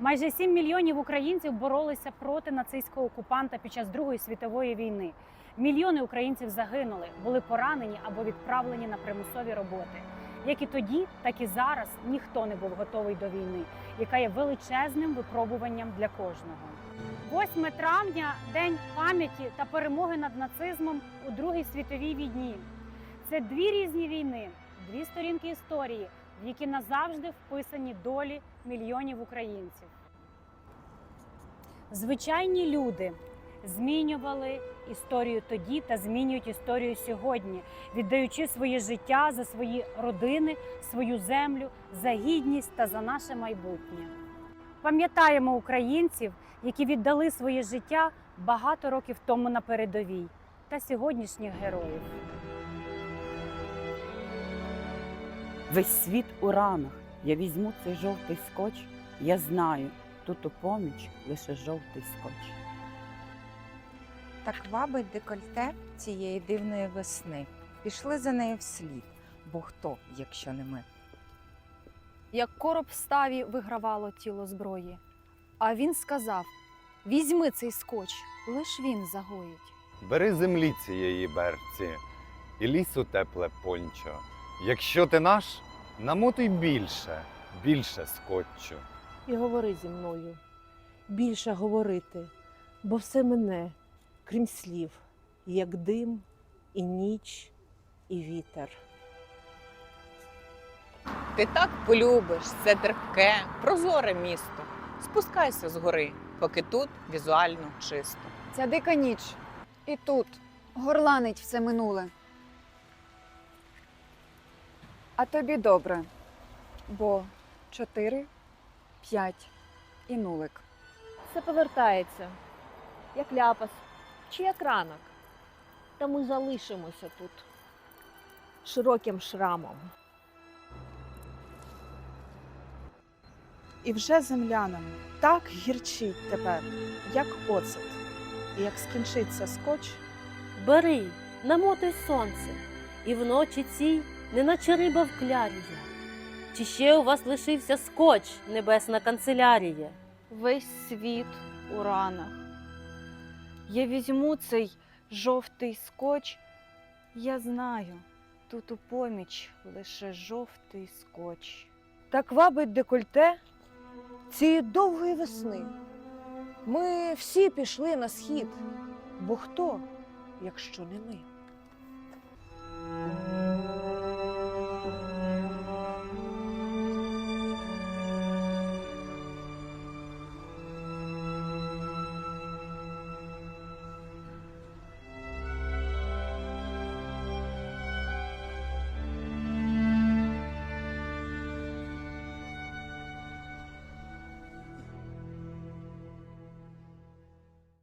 Майже 7 мільйонів українців боролися проти нацистського окупанта під час Другої світової війни. Мільйони українців загинули, були поранені або відправлені на примусові роботи. Як і тоді, так і зараз ніхто не був готовий до війни, яка є величезним випробуванням для кожного. 8 травня день пам'яті та перемоги над нацизмом у Другій світовій війні. Це дві різні війни, дві сторінки історії, в які назавжди вписані долі мільйонів українців. Звичайні люди змінювали історію тоді та змінюють історію сьогодні, віддаючи своє життя за свої родини, свою землю, за гідність та за наше майбутнє. Пам'ятаємо українців, які віддали своє життя багато років тому на передовій, та сьогоднішніх героїв. Весь світ у ранах. Я візьму цей жовтий скотч. Я знаю, тут у поміч лише жовтий скотч. Так вабить декольте цієї дивної весни. Пішли за нею вслід, бо хто, якщо не ми? як короб в ставі вигравало тіло зброї. А він сказав: візьми цей скотч, лиш він загоїть. Бери землі цієї берці і лісу тепле пончо. Якщо ти наш, намотуй більше, більше скотчу. і говори зі мною. Більше говорити, бо все мене, крім слів, як дим, і ніч, і вітер. Ти так полюбиш це терпке, прозоре місто. Спускайся з гори, поки тут візуально чисто. Ця дика ніч і тут горланить все минуле. А тобі добре, бо чотири, п'ять і нулик. Все повертається, як ляпас чи як ранок. Та ми залишимося тут широким шрамом. І вже землянам так гірчить тепер, як оцет. І як скінчиться скотч, Бери, намотуй сонце, і вночі цій, неначе риба в клярії. Чи ще у вас лишився скотч, небесна канцелярія? весь світ у ранах. Я візьму цей жовтий скотч. Я знаю, тут у поміч лише жовтий скотч. Так вабить декольте цієї довгої весни. Ми всі пішли на схід, бо хто, якщо не ми?